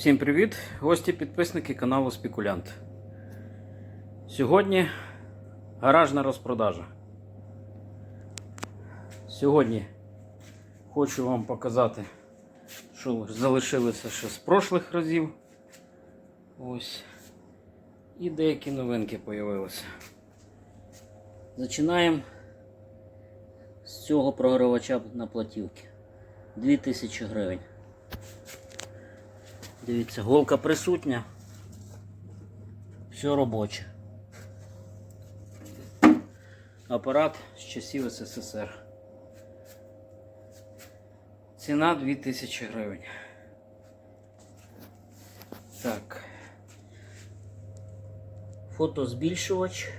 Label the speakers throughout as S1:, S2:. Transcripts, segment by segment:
S1: Всім привіт! Гості підписники каналу Спекулянт. Сьогодні гаражна розпродажа. Сьогодні хочу вам показати, що залишилося ще з прошлих разів. Ось. І деякі новинки з'явилися. Починаємо з цього програвача на платівки. 2000 гривень. Дивіться, голка присутня. Все робоче. Апарат з часів СССР. Ціна 2000 гривень. Так. Фотозбільшувач.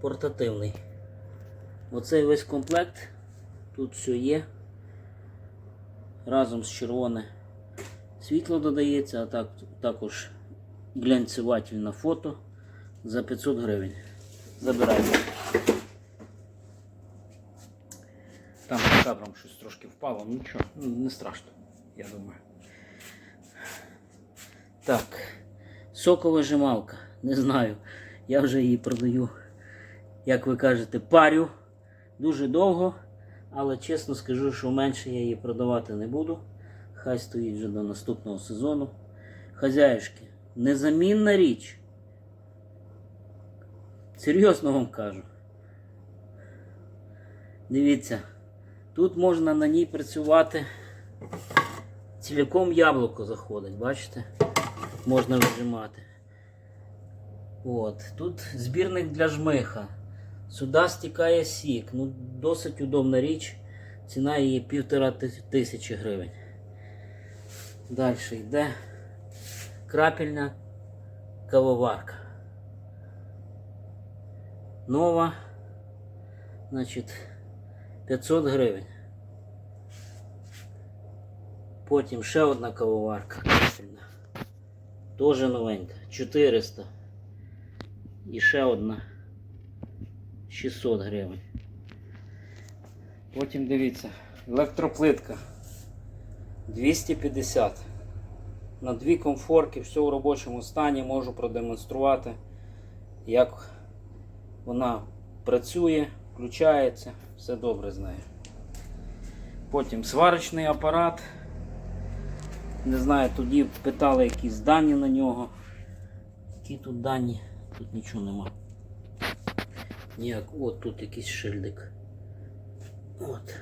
S1: Портативний. Оцей весь комплект. Тут все є разом з червоне світло додається, а так, також глянцеватель на фото за 500 гривень. Забирайте. Там за кадром щось трошки впало, ну нічого, ну, не страшно, я думаю. Так, соковижималка, не знаю. Я вже її продаю, як ви кажете, парю дуже довго. Але чесно скажу, що менше я її продавати не буду. Хай стоїть вже до наступного сезону. Хазяюшки, незамінна річ. Серйозно вам кажу. Дивіться, тут можна на ній працювати. Ціліком яблуко заходить, бачите? Можна вижимати. От. Тут збірник для жмиха. Сюди стікає сік. Ну, досить удобна річ. Ціна її півтора ти- тисячі гривень. Далі йде крапельна кавоварка. Нова. Значить, 500 гривень. Потім ще одна кавоварка. Теж новенька. 400. І ще одна. 600 гривень. Потім дивіться, електроплитка 250. На дві комфорки, все в робочому стані, можу продемонструвати, як вона працює, включається, все добре з нею. Потім сварочний апарат. Не знаю, тоді питали якісь дані на нього. Які тут дані? Тут нічого нема. Ніяк, от тут якийсь шильдик. От.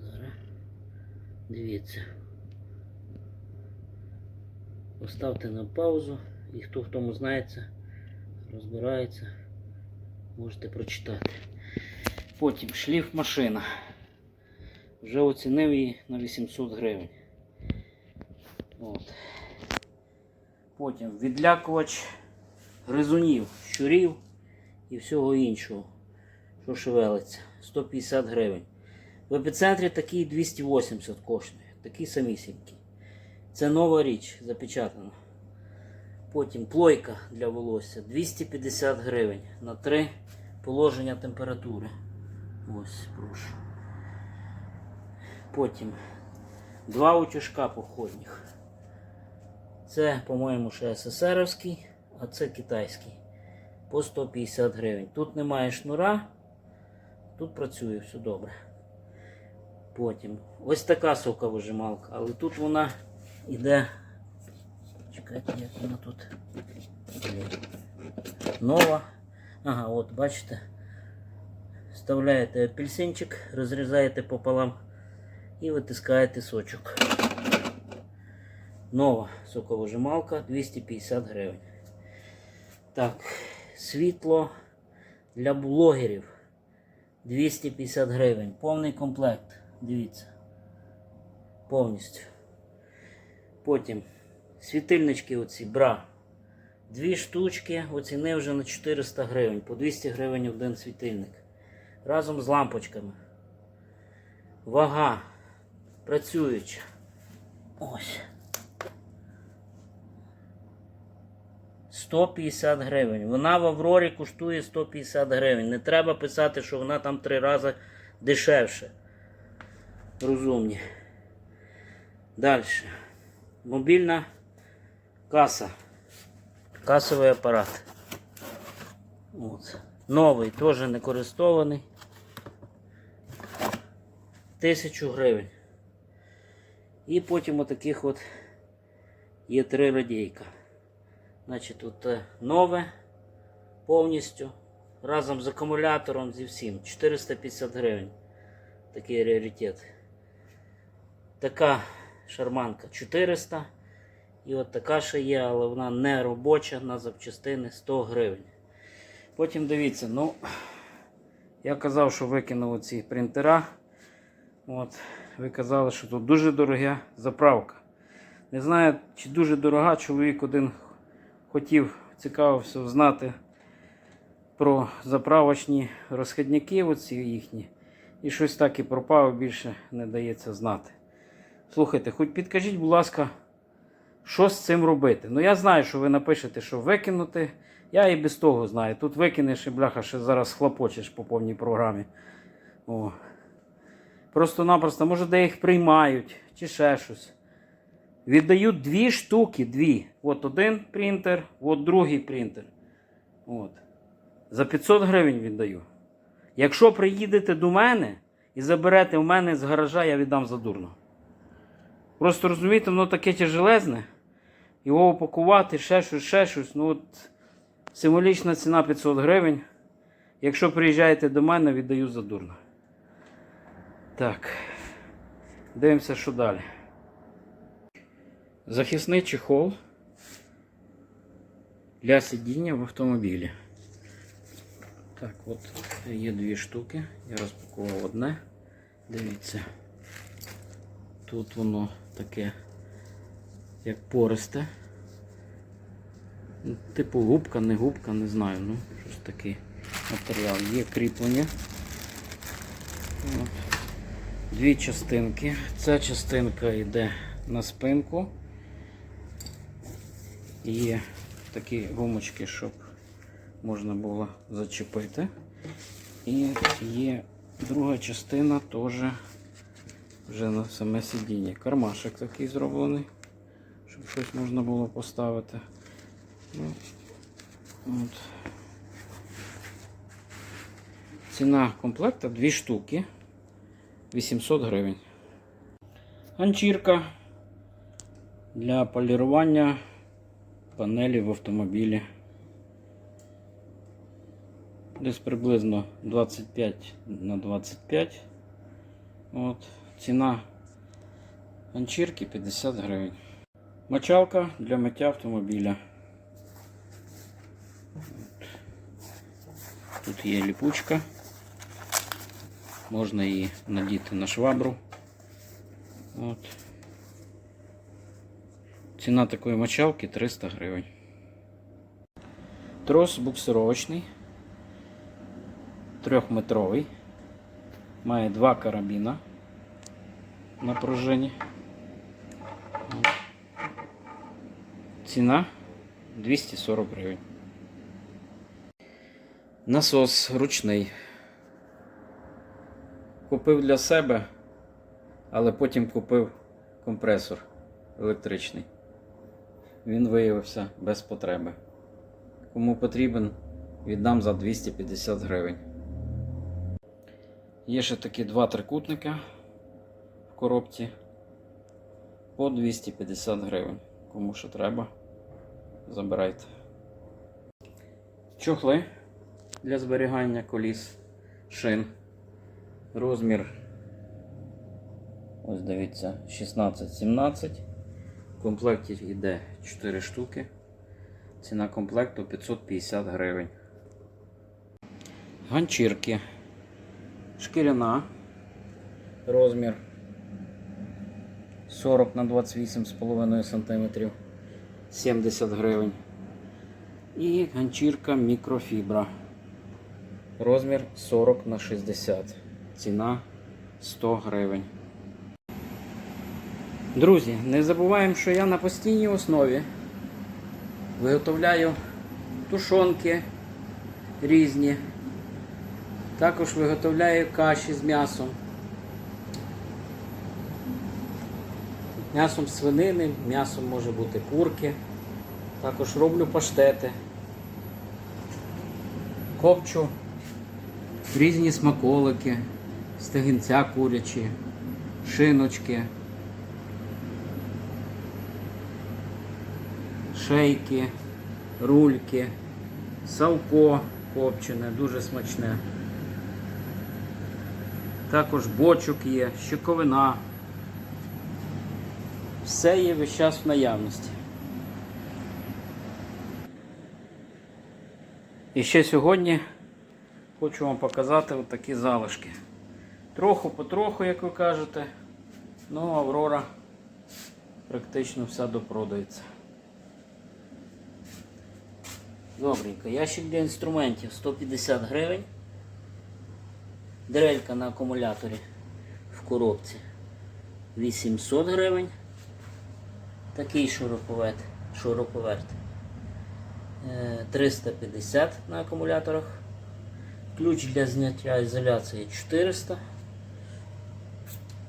S1: Зараз. Дивіться. Поставте на паузу і хто в тому знається, розбирається, можете прочитати. Потім шліф машина. Вже оцінив її на 800 гривень. От. Потім відлякувач гризунів, щурів і всього іншого, що шевелиться. 150 гривень. В епіцентрі такий 280 коштує. Такий самісінький. Це нова річ, запечатана. Потім плойка для волосся 250 гривень на три положення температури. Ось, прошу. Потім два утюжка походних. Це, по-моєму, ще СССРівський, а це китайський по 150 гривень. Тут немає шнура, тут працює все добре. Потім ось така соковижималка, але тут вона йде. Чекайте, як вона тут. Нова. Ага, от бачите. Вставляєте апельсинчик, розрізаєте пополам і витискаєте сочок. Нова соковижималка 250 гривень. Так, світло для блогерів 250 гривень. Повний комплект. Дивіться. Повністю. Потім світильнички оці, бра. Дві штучки оцінив вже на 400 гривень. По 200 гривень один світильник. Разом з лампочками. Вага. Працююча. Ось. 150 гривень. Вона в Аврорі коштує 150 гривень. Не треба писати, що вона там три рази дешевше. Розумні. Далі. Мобільна каса. Касовий апарат. От. Новий, теж не користований. Тисячу гривень. І потім отаких от є три радійка. Значить, тут е, нове повністю. Разом з акумулятором зі всім. 450 гривень. Такий раритет. Така шарманка 400. І от така ще є, але вона не робоча на запчастини 100 гривень. Потім дивіться, ну, я казав, що викинув ці принтера. От, ви казали, що тут дуже дорога заправка. Не знаю, чи дуже дорога, чоловік один хотів, цікавився знати про заправочні розхідники, оці їхні. І щось так і пропав, більше не дається знати. Слухайте, хоч підкажіть, будь ласка, що з цим робити? Ну я знаю, що ви напишете, що викинути. Я і без того знаю. Тут викинеш і бляха, ще зараз хлопочеш по повній програмі. Просто-напросто, може, де їх приймають, чи ще щось. Віддають дві штуки, дві. От один принтер, от другий принтер. От. За 500 гривень віддаю. Якщо приїдете до мене і заберете в мене з гаража, я віддам за дурно. Просто розумієте, воно таке тяжелезне. Його упакувати, ще щось, ще щось. Ну от символічна ціна 500 гривень. Якщо приїжджаєте до мене, віддаю за дурно. Так. Дивимося, що далі. Захисний чехол для сидіння в автомобілі. Так, от є дві штуки. Я розпакував одне. Дивіться. Тут воно таке, як пористе. Типу губка, не губка, не знаю. Ну, щось такий матеріал. Є кріплення. От. Дві частинки. Ця частинка йде на спинку. Є такі гумочки, щоб можна було зачепити. І є друга частина теж вже на саме сидіння. Кармашик такий зроблений, щоб щось можна було поставити. Ну, от. Ціна комплекта 2 штуки 800 гривень. Ганчірка для полірування панелі в автомобілі. Десь приблизно 25 на 25. От. Ціна ганчірки 50 гривень. Мочалка для миття автомобіля. Тут є ліпучка. Можна її надіти на швабру. От. Ціна такої мочалки 300 гривень. Трос буксировочний, трьохметровий, має два карабіна на пружині. Ціна 240 гривень. Насос ручний. Купив для себе, але потім купив компресор електричний. Він виявився без потреби. Кому потрібен, віддам за 250 гривень. Є ще такі два трикутника в коробці по 250 гривень. Кому що треба, забирайте. Чохли для зберігання коліс, шин. Розмір, ось дивіться, 16-17. В комплекті йде 4 штуки. Ціна комплекту 550 гривень. Ганчірки. Шкіряна. Розмір 40 на 28,5 см. 70 гривень. І ганчірка мікрофібра. Розмір 40 на 60. Ціна 100 гривень. Друзі, не забуваємо, що я на постійній основі виготовляю тушонки різні. Також виготовляю каші з м'ясом. М'ясом свинини, м'ясом може бути курки. Також роблю паштети. Копчу різні смаколики, стегінця курячі, шиночки, шейки, рульки, салко копчене, дуже смачне. Також бочок є, щековина. Все є весь час в наявності. І ще сьогодні хочу вам показати такі залишки. Троху потроху, як ви кажете, ну Аврора практично вся допродається. Добренько, ящик для інструментів 150 гривень. Дрелька на акумуляторі в коробці 800 гривень. Такий шуруповерт, шуруповерт е, 350 на акумуляторах. Ключ для зняття ізоляції 400.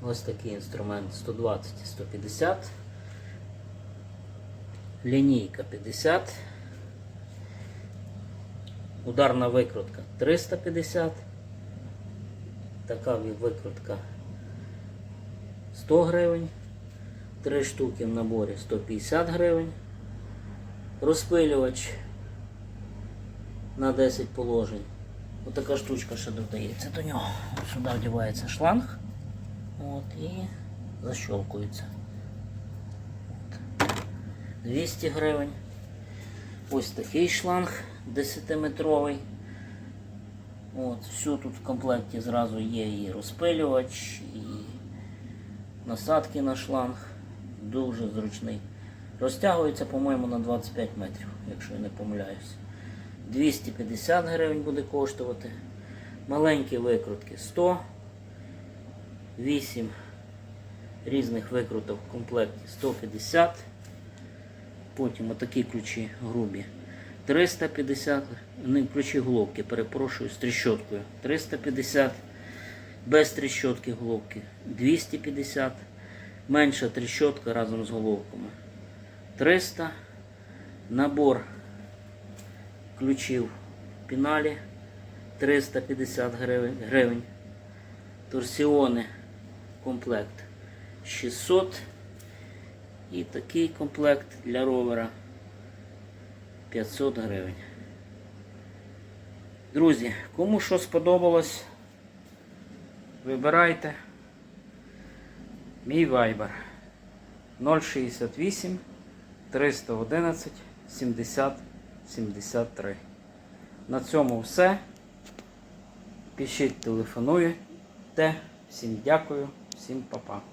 S1: Ось такий інструмент 120 і 150. Лінійка 50. Ударна викрутка 350. Така викрутка 100 гривень. Три штуки в наборі 150 гривень. Розпилювач на 10 положень. Отака штучка ще додається до нього. Сюди вдівається шланг. От, і защелкується. 200 гривень. Ось такий шланг 10-метровий. От, все тут в комплекті зразу є і розпилювач, і насадки на шланг. Дуже зручний. Розтягується, по-моєму, на 25 метрів, якщо я не помиляюсь. 250 гривень буде коштувати. Маленькі викрутки 100. 8 різних викруток в комплекті 150. Потім отакі ключі грубі. 350, не ключі головки, перепрошую, з тріщоткою. 350, без тріщотки головки. 250, менша тріщотка разом з головками. 300, набор ключів піналі 350 гривень. гривень. Торсіони комплект 600. І такий комплект для ровера 500 гривень. Друзі, кому що сподобалось, вибирайте. Мій вайбер 068 311 70 73. На цьому все. Пишіть, телефонуйте. Всім дякую, всім па-па.